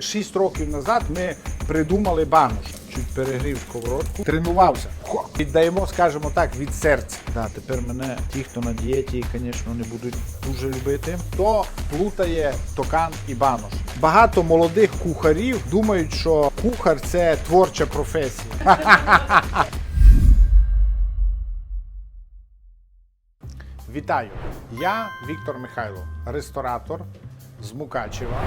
Шість років назад ми придумали банош. Чуть перегрів сковородку, тренувався. Віддаємо, скажімо так, від серця. Да, тепер мене ті, хто на дієті, звісно, не будуть дуже любити. Хто плутає токан і банош. Багато молодих кухарів думають, що кухар це творча професія. Вітаю! Я Віктор Михайло, ресторатор з Мукачева.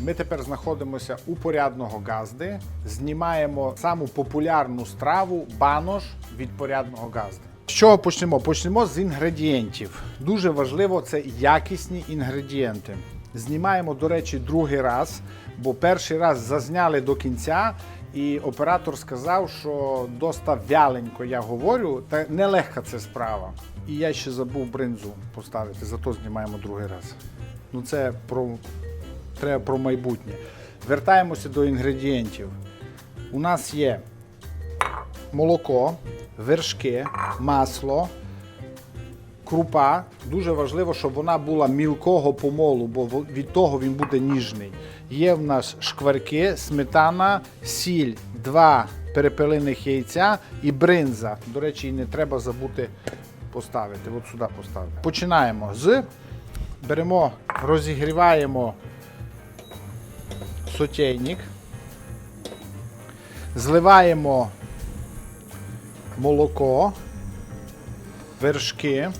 Ми тепер знаходимося у порядного газди. Знімаємо саму популярну страву банош від порядного газди. З чого почнемо? Почнемо з інгредієнтів. Дуже важливо це якісні інгредієнти. Знімаємо, до речі, другий раз, бо перший раз зазняли до кінця, і оператор сказав, що доста вяленько я говорю, та нелегка це справа. І я ще забув бринзу поставити, зато знімаємо другий раз. Ну це про треба про майбутнє. Вертаємося до інгредієнтів. У нас є молоко, вершки, масло, крупа. Дуже важливо, щоб вона була мілкого помолу, бо від того він буде ніжний. Є в нас шкварки, сметана, сіль, два перепелиних яйця і бринза. До речі, не треба забути поставити. От сюди поставити. Починаємо з беремо, розігріваємо сотейник, зливаємо молоко, вершки.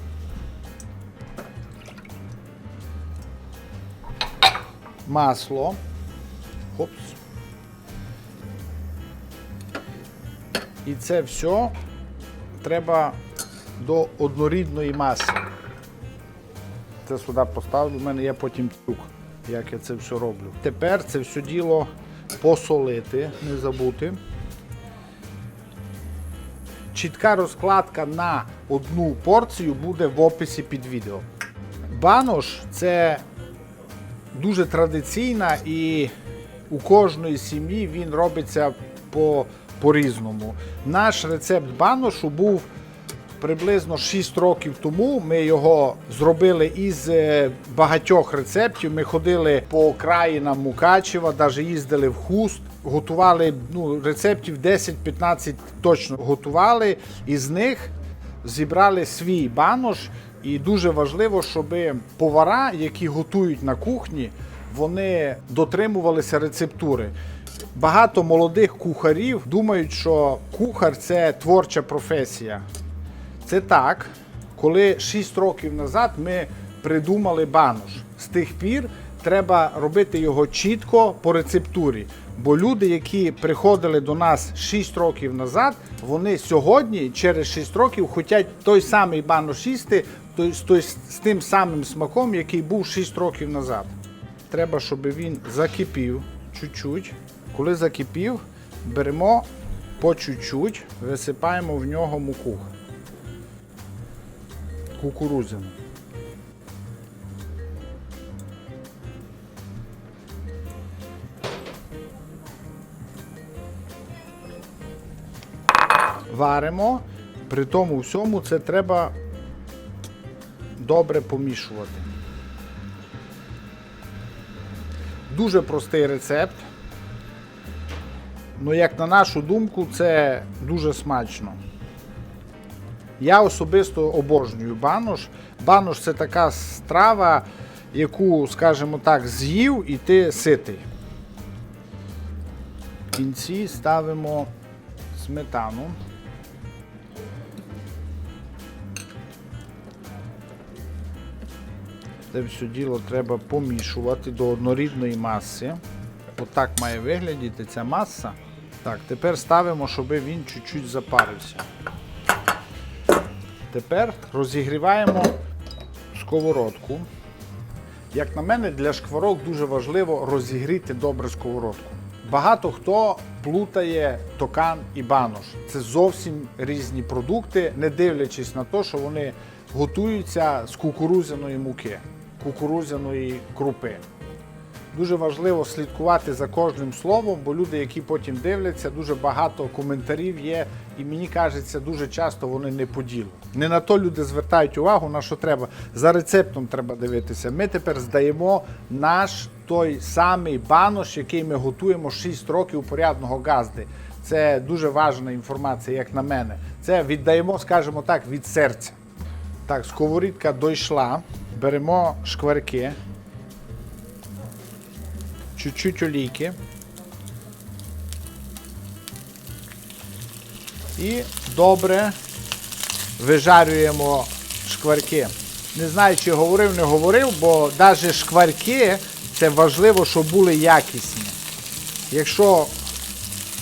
Масло. Хопс. І це все треба до однорідної маси. Це сюди поставлю. У мене є потім тюк, як я це все роблю. Тепер це все діло посолити, не забути. Чітка розкладка на одну порцію буде в описі під відео. Банош це дуже традиційна і у кожної сім'ї він робиться по, по-різному. Наш рецепт баношу був приблизно 6 років тому. Ми його зробили із е, багатьох рецептів. Ми ходили по країнам Мукачева, навіть їздили в хуст, готували ну, рецептів 10-15 точно готували. Із них зібрали свій банош. І дуже важливо, щоб повара, які готують на кухні, вони дотримувалися рецептури. Багато молодих кухарів думають, що кухар це творча професія. Це так, коли 6 років назад ми придумали банош. З тих пір треба робити його чітко по рецептурі. Бо люди, які приходили до нас 6 років назад, вони сьогодні, через 6 років, хочуть той самий банош їсти, з тим самим смаком, який був 6 років назад. Треба, щоб він закипів чуть-чуть. Коли закипів, беремо по чуть-чуть, висипаємо в нього муку кукурудзяну. Варимо. При тому всьому це треба добре помішувати. Дуже простий рецепт. Ну, як на нашу думку, це дуже смачно. Я особисто обожнюю банош. Банош це така страва, яку, скажімо так, з'їв і ти ситий. В кінці ставимо сметану. Це все діло треба помішувати до однорідної маси. Отак має виглядіти ця маса. Так, тепер ставимо, щоб він чуть-чуть запарився. Тепер розігріваємо сковородку. Як на мене, для шкварок дуже важливо розігріти добре сковородку. Багато хто плутає токан і банош. Це зовсім різні продукти, не дивлячись на те, що вони готуються з кукурудзяної муки, кукурудзяної крупи. Дуже важливо слідкувати за кожним словом, бо люди, які потім дивляться, дуже багато коментарів є, і мені кажеться, дуже часто вони не по ділу. Не на то люди звертають увагу, на що треба. За рецептом треба дивитися. Ми тепер здаємо наш той самий банош, який ми готуємо 6 років порядного газди. Це дуже важна інформація, як на мене. Це віддаємо, скажімо так, від серця. Так, сковорідка дійшла. Беремо шкварки, чуть-чуть олійки. І добре вижарюємо шкварки. Не знаю, чи говорив, не говорив, бо навіть шкварки це важливо, щоб були якісні. Якщо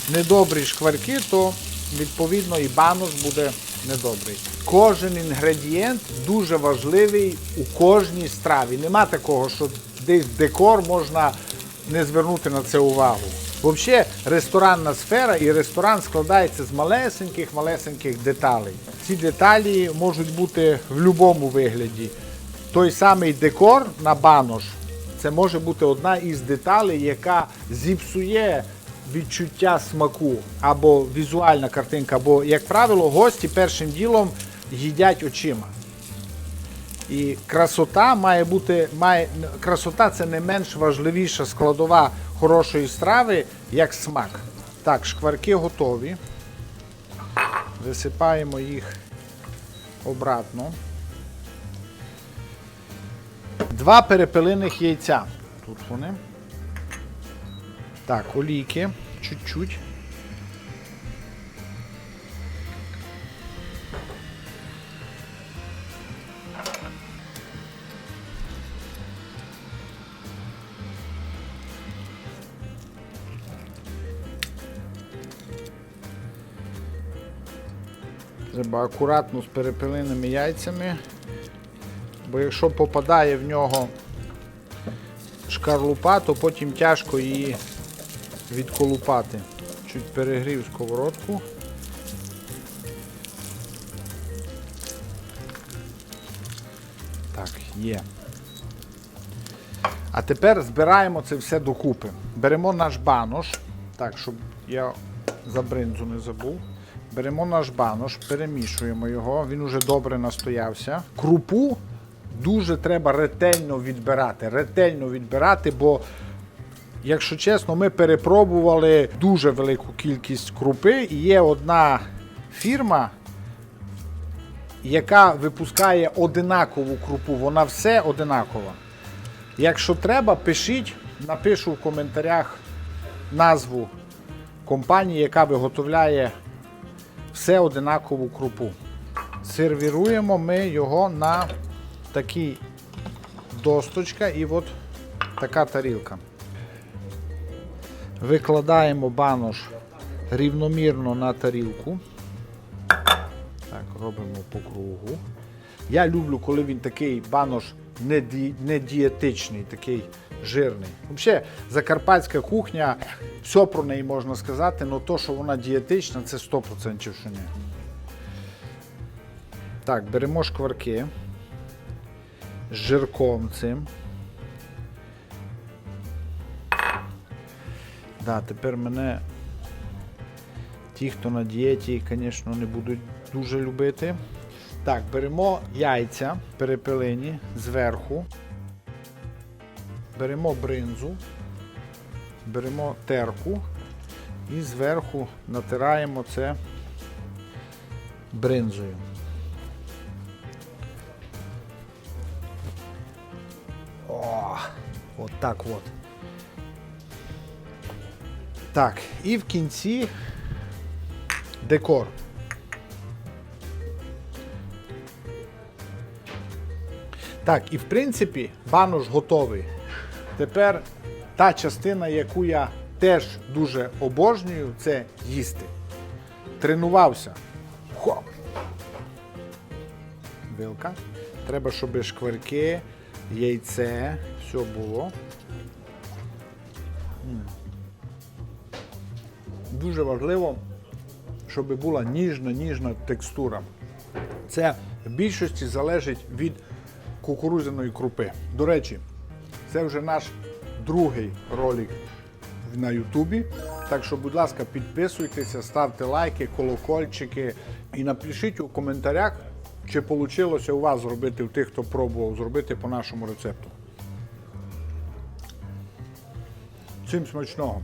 недобрі шкварки, то відповідно і банош буде недобрий. Кожен інгредієнт дуже важливий у кожній страві. Нема такого, що десь декор можна не звернути на це увагу. Взагалі, ресторанна сфера і ресторан складається з малесеньких малесеньких деталей. Ці деталі можуть бути в будь-якому вигляді. Той самий декор на банош це може бути одна із деталей, яка зіпсує відчуття смаку або візуальна картинка. Бо, як правило, гості першим ділом їдять очима. І красота має бути, має, красота це не менш важливіша складова хорошої страви, як смак. Так, шкварки готові. Висипаємо їх обратно. Два перепелиних яйця. Тут вони. Так, олійки. Чуть-чуть. Треба акуратно з перепелиними яйцями, бо якщо попадає в нього шкарлупа, то потім тяжко її відколупати. Чуть перегрів сковородку. Так, є. А тепер збираємо це все докупи. Беремо наш банош, так, щоб я за бринзу не забув. Беремо наш банош, перемішуємо його, він уже добре настоявся. Крупу дуже треба ретельно відбирати. Ретельно відбирати, бо, якщо чесно, ми перепробували дуже велику кількість крупи. І є одна фірма, яка випускає одинакову крупу. Вона все одинакова. Якщо треба, пишіть, напишу в коментарях назву компанії, яка виготовляє все одинакову крупу. Сервіруємо ми його на такій досточка і от така тарілка. Викладаємо банош рівномірно на тарілку. Так, робимо по кругу. Я люблю, коли він такий банош не, ді, не дієтичний, такий жирний. Взагалі, закарпатська кухня, все про неї можна сказати, але то, що вона дієтична, це 100% що ні. Так, беремо шкварки з жирком цим. Да, тепер мене ті, хто на дієті, звісно, не будуть дуже любити. Так, беремо яйця перепелині зверху. Беремо бринзу, беремо терку і зверху натираємо це бринзою. О, от так от. Так, і в кінці декор. Так, і в принципі банош готовий. Тепер та частина, яку я теж дуже обожнюю, це їсти. Тренувався. Хоп. Вилка. Треба, щоб шкварки, яйце, все було. Дуже важливо, щоб була ніжна, ніжна текстура. Це в більшості залежить від кукурудзяної крупи. До речі, це вже наш другий ролик на Ютубі. Так що, будь ласка, підписуйтеся, ставте лайки, колокольчики і напишіть у коментарях, чи вийшло у вас зробити, у тих, хто пробував зробити по нашому рецепту. Всім смачного.